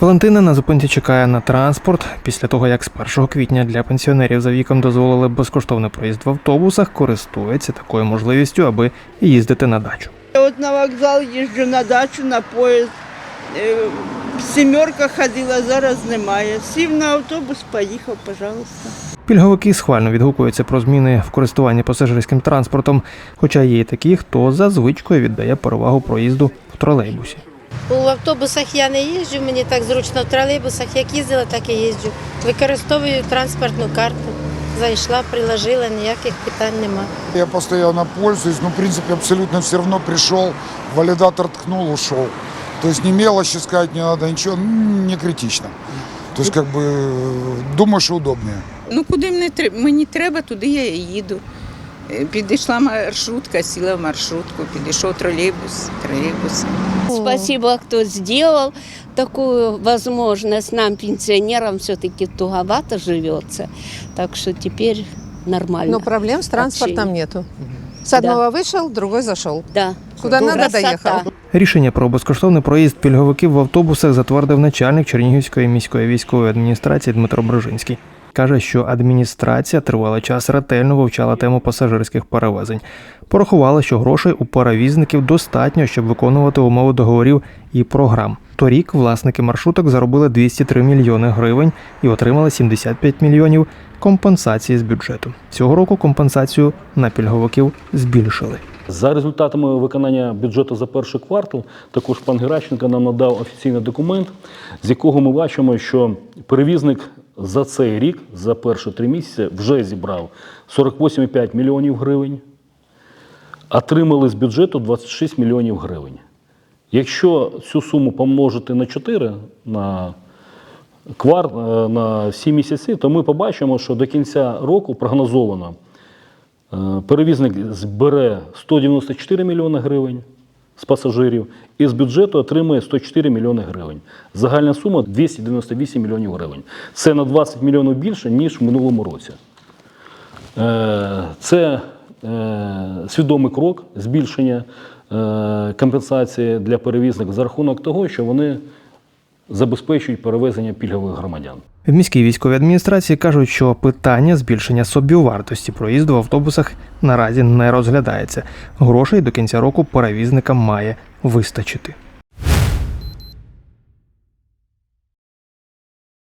Валентина на зупинці чекає на транспорт. Після того, як з 1 квітня для пенсіонерів за віком дозволили безкоштовний проїзд в автобусах, користується такою можливістю, аби їздити на дачу. Я от на вокзал їжджу на дачу, на поїзд. Е, Сімерка ходила, зараз немає. Сів на автобус, поїхав, пожалуйста. Пільговики схвально відгукуються про зміни в користуванні пасажирським транспортом, хоча є й такі, хто за звичкою віддає перевагу проїзду в тролейбусі. У автобусах я не їжджу, мені так зручно в тролейбусах. Як їздила, так і їжджу. Використовую транспортну карту. Зайшла, приложила, ніяких питань нема. Я постоянно пользуюсь, но в принципе абсолютно все равно пришел, валидатор ткнул, ушел. То есть ни мелочи сказать не надо, ничего, м, не критично. То есть как бы думаю, что удобнее. Ну, куди мені, тре- мені треба, туди я і їду. Е, Підійшла маршрутка, сіла в маршрутку, підійшов тролейбус, тролейбус. Спасибо, кто сделал такую возможность. Нам, пенсионерам, все-таки туговато живется. Так что теперь нормально. Но проблем с транспортом нету. С одного вышел, другой зашел. да. Куда надо Красота. доехал. Рішення про безкоштовний проїзд пільговиків в автобусах затвердив начальник Чернігівської міської військової адміністрації Дмитро Брижинський. Каже, що адміністрація тривалий час ретельно вивчала тему пасажирських перевезень. Порахувала, що грошей у перевізників достатньо, щоб виконувати умови договорів і програм. Торік власники маршруток заробили 203 мільйони гривень і отримали 75 мільйонів компенсації з бюджету. Цього року компенсацію на пільговиків збільшили. За результатами виконання бюджету за перший квартал, також пан Геращенко нам надав офіційний документ, з якого ми бачимо, що перевізник за цей рік, за перші три місяці, вже зібрав 48,5 мільйонів гривень, отримали з бюджету 26 мільйонів гривень. Якщо цю суму помножити на 4, на квар е, на всі місяці, то ми побачимо, що до кінця року прогнозовано е, перевізник збере 194 мільйони гривень з пасажирів і з бюджету отримує 104 мільйони гривень. Загальна сума 298 мільйонів гривень. Це на 20 мільйонів більше, ніж в минулому році. Е, Це е, свідомий крок збільшення е, компенсації для перевізників за рахунок того, що вони забезпечують перевезення пільгових громадян. В міській військовій адміністрації кажуть, що питання збільшення собівартості проїзду в автобусах наразі не розглядається. Грошей до кінця року перевізникам має вистачити.